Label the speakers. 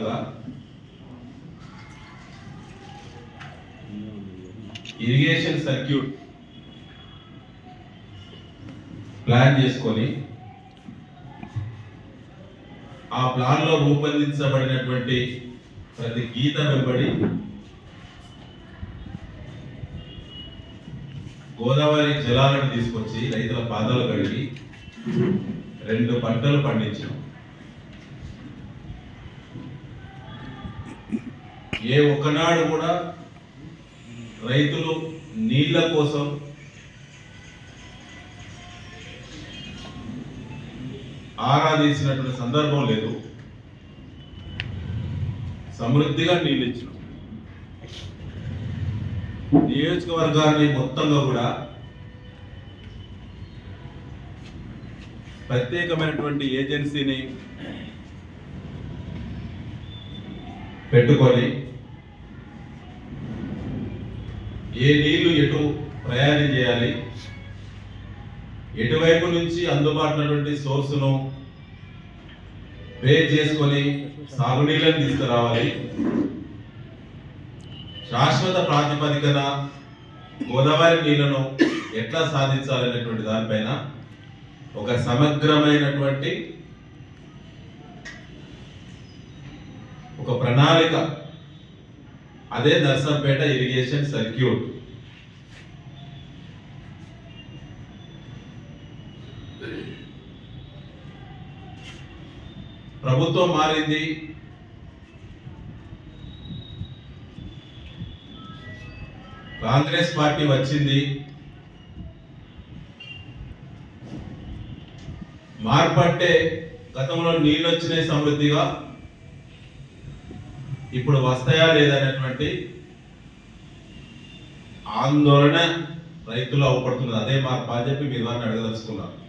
Speaker 1: భాగంగా irrigation circuit plan చేసుకొని ఆ ప్లాన్లో రూపొందించబడినటువంటి ప్రతి గీత వెంబడి గోదావరి జలాలను తీసుకొచ్చి రైతుల పాదాలు కడిగి రెండు పంటలు పండించాం. ఏ ఒక్కనాడు కూడా రైతులు నీళ్ళ కోసం ఆరాధించినటువంటి సందర్భం లేదు. సమృద్ధిగా నీళ్ళు ఇచ్చినాం. నియోజకవర్గాన్ని మొత్తంగా కూడా ప్రత్యేకమైనటువంటి ఏజెన్సీని పెట్టుకొని ఏ నీళ్ళు ఎటు ప్రయాణం చేయాలి? ఎటువైపు నుంచి అందుబాటునటువంటి సోర్స్ను సోర్సును చేసుకొని సాగునీళ్ళని తీసుకురావాలి? శాశ్వత ప్రాతిపదికన గోదావరి నీళ్ళను ఎట్లా సాధించాలనేటువంటి దానిపైన ఒక సమగ్రమైనటువంటి ఒక ప్రణాళిక. అదే నర్సంపేట ఇరిగేషన్ సర్క్యూట్. ప్రభుత్వం మారింది. కాంగ్రెస్ పార్టీ వచ్చింది. మార్పు గతంలో నీళ్ళు వచ్చినాయి సమృద్ధిగా. ఇప్పుడు వస్తాయా లేదనేటువంటి ఆందోళన రైతులు అవపడుతున్నది అదే మా బాధ్యత మీద మీరు వారిని అడగదలుచుకున్నారు